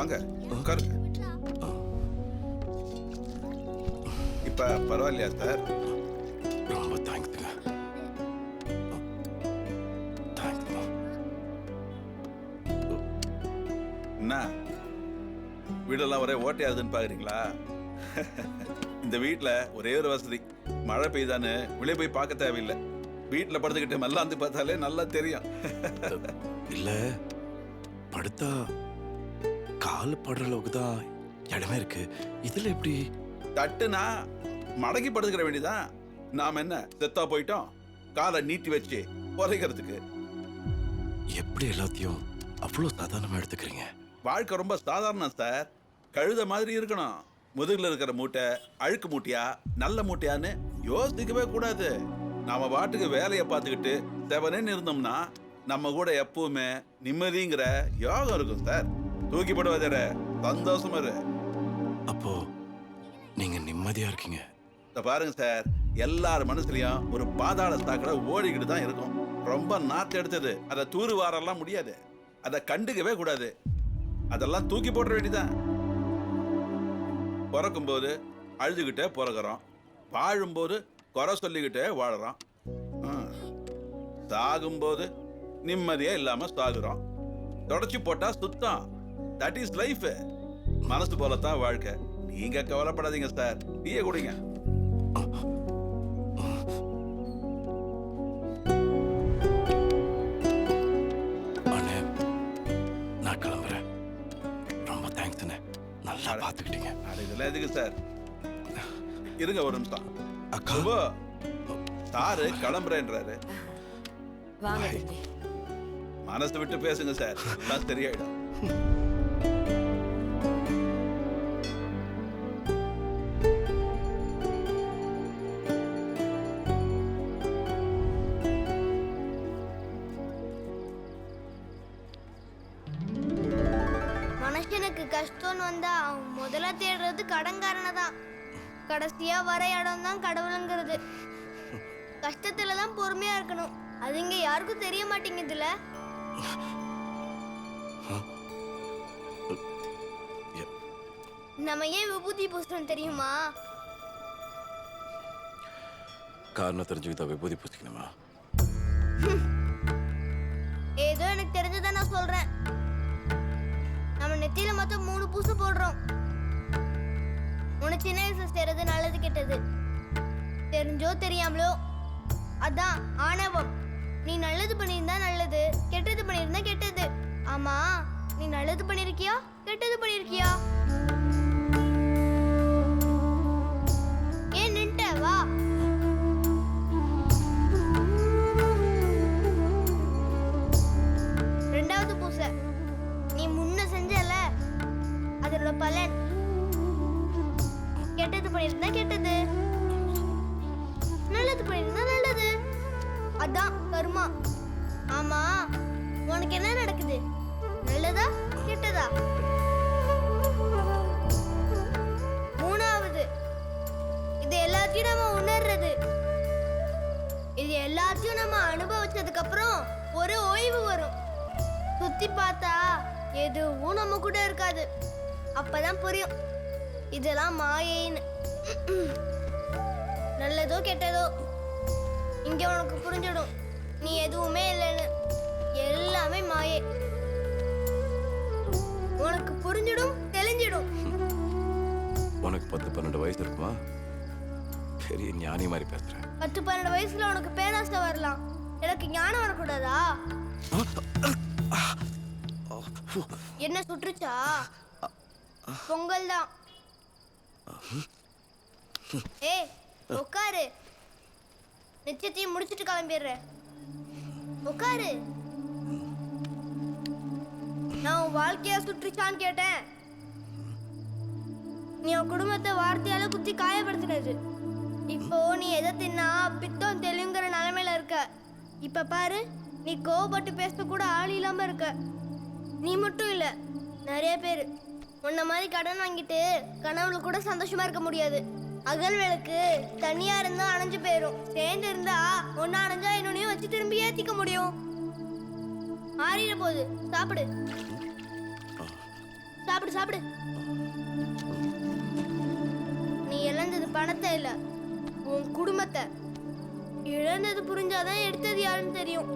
வாங்க. உட்காருங்க. இப்ப பரவாயில்லையா சார்? ரொம்ப தேங்க்ஸுங்க. தேங்க்ஸ்மா என்ன? வீடெல்லாம் ஒரே ஓட்டையாதுன்னு பாக்குறீங்களா? இந்த வீட்ல ஒரே ஒரு வசதி. மழை பெய்தான்னு வெளியே போய் பார்க்க தேவையில்லை. வீட்ல படுத்துக்கிட்டு மல்லாந்து பார்த்தாலே நல்லா தெரியும். இல்ல படுத்தா கால் படுற அளவுக்கு தான் இடமே இருக்கு. இதுல எப்படி? தட்டுனா மடக்கி படுத்துக்கிற வேண்டியதான் நாம என்ன செத்தா போயிட்டோம்? காலை நீட்டி வச்சு உரைக்கிறதுக்கு எப்படி எல்லாத்தையும் அவ்வளோ சாதாரணமா எடுத்துக்கிறீங்க? வாழ்க்கை ரொம்ப சாதாரணம் சார். கழுத மாதிரி இருக்கணும். முதுகுல இருக்கிற மூட்டை அழுக்கு மூட்டையா நல்ல மூட்டையான்னு யோசிக்கவே கூடாது. நாம பாட்டுக்கு வேலையை பார்த்துக்கிட்டு செவனேன்னு இருந்தோம்னா நம்ம கூட எப்பவுமே நிம்மதிங்கிற யோகம் இருக்கும் சார். தூக்கி போடுவதற சந்தோஷமா இரு அப்போ நீங்க நிம்மதியா இருக்கீங்க. இத பாருங்க சார் எல்லார் மனசுலயும் ஒரு பாதாள சாக்கடை ஓடிக்கிட்டு தான் இருக்கும். ரொம்ப நாத்து எடுத்தது. அதை தூரு வாரெல்லாம் முடியாது. அதை கண்டுக்கவே கூடாது. அதெல்லாம் தூக்கி போட்டுற வேண்டியதான் பிறக்கும்போது அழுதுகிட்டே பிறகுறோம் வாழும்போது குறை சொல்லிக்கிட்டே வாழுறோம். சாகும்போது நிம்மதியே இல்லாம சாகுறோம். தொடச்சி போட்டா சுத்தம். தட் இஸ் லைஃப் மனசு போலத்தான் வாழ்க்கை. நீங்க கவலைப்படாதீங்க சார் டீயை குடிங்க. அண்ணே நான் கிளம்புறேன். ரொம்ப தேங்க்ஸ்ண்ணே நல்லா பார்த்துக்கிட்டீங்க. அட இதெல்லாம் எதுக்கு சார் இருங்க ஒரு நிமிஷம். அக்கா. சாரு கிளம்புறேன்றாரு. மனசு விட்டு பேசுங்க சார் சரியாயிடும். மனுஷனுக்கு கஷ்டம்னு வந்தா அவன் முதல்ல தேடுறது கடன்காரனை தான். கடைசியா வர இடம் தான் கடவுளுங்கிறது. கஷ்டத்துல தான் பொறுமையா இருக்கணும். அது இங்க யாருக்கும் தெரிய மாட்டேங்குதுல நம்ம ஏன் விபூதி பூசுறோம் தெரியுமா? காரணம் தெரிஞ்சுக்கிட்டா விபூதி பூசிக்கணுமா? ஏதோ எனக்கு தெரிஞ்சதை நான் சொல்றேன். நெத்தியில மொத்தம் மூணு பூசு போடுறோம். உனக்கு சின்ன வயசுல செய்யறது நல்லது கெட்டது. தெரிஞ்சோ தெரியாமலோ அதான் ஆணவம். நீ நல்லது பண்ணியிருந்தா நல்லது கெட்டது பண்ணியிருந்தா கெட்டது. ஆமா நீ நல்லது பண்ணிருக்கியா கெட்டது பண்ணிருக்கியா ஏன் நின்ட்ட? வா. ரெண்டாவது பூசை. நீ முன்ன செஞ்சல அதனோட பலன். கெட்டது பண்ணியிருந்தா கெட்டது. நல்லது பண்ணிருந்தா நல்லது. அதான் கருமா. ஆமா உனக்கு என்ன நடக்குது? நல்லதா கெட்டதா? மூணாவது இது எல்லாத்தையும் நம்ம உணர்றது. இது எல்லாத்தையும் நம்ம அனுபவிச்சதுக்கு அப்புறம் ஒரு ஓய்வு வரும். சுத்தி பார்த்தா எதுவும் நம்ம கூட இருக்காது. அப்பதான் புரியும். இதெல்லாம் மாயைன்னு. நல்லதோ கெட்டதோ இங்க உனக்கு புரிஞ்சிடும். நீ எதுவுமே இல்லைன்னு. எல்லாமே மாயை. உனக்கு புரிஞ்சிடும் தெளிஞ்சிடும். உனக்கு பத்து பன்னெண்டு வயசு இருக்குமா? பெரிய ஞானி மாதிரி பேசுறேன். பத்து பன்னெண்டு வயசுல உனக்கு பேராசை வரலாம். எனக்கு ஞானம் வரக்கூடாதா? என்ன சுற்றுச்சா? பொங்கல் தான் ஏ உட்காரு நிச்சயத்தையும் முடிச்சிட்டு கிளம்பிடுறேன். உட்காரு நான் உன் வாழ்க்கைய சுற்றுச்சான்னு கேட்டேன். நீ உன் குடும்பத்தை வார்த்தையால குத்தி காயப்படுத்தினது. இப்போ நீ எதை தின்னா பித்தம் தெளிவுங்கிற நிலைமையில இருக்க. இப்ப பாரு நீ கோவப்பட்டு பேச கூட ஆள் இல்லாம இருக்க. நீ மட்டும் இல்ல நிறைய பேர். உன்ன மாதிரி கடன் வாங்கிட்டு கனவுல கூட சந்தோஷமா இருக்க முடியாது. அகல் விளக்கு தனியா இருந்தா அணைஞ்சு போயிடும் சேர்ந்து இருந்தா ஒன்னு அணைஞ்சா இன்னொன்னையும் வச்சு திரும்பி ஏத்திக்க முடியும். ஆறிட போகுது. சாப்பிடு. சாப்பிடு சாப்பிடு. நீ இழந்தது பணத்தை இல்ல உன் குடும்பத்தை. இழந்தது புரிஞ்சாதான் எடுத்தது யாருன்னு தெரியும்.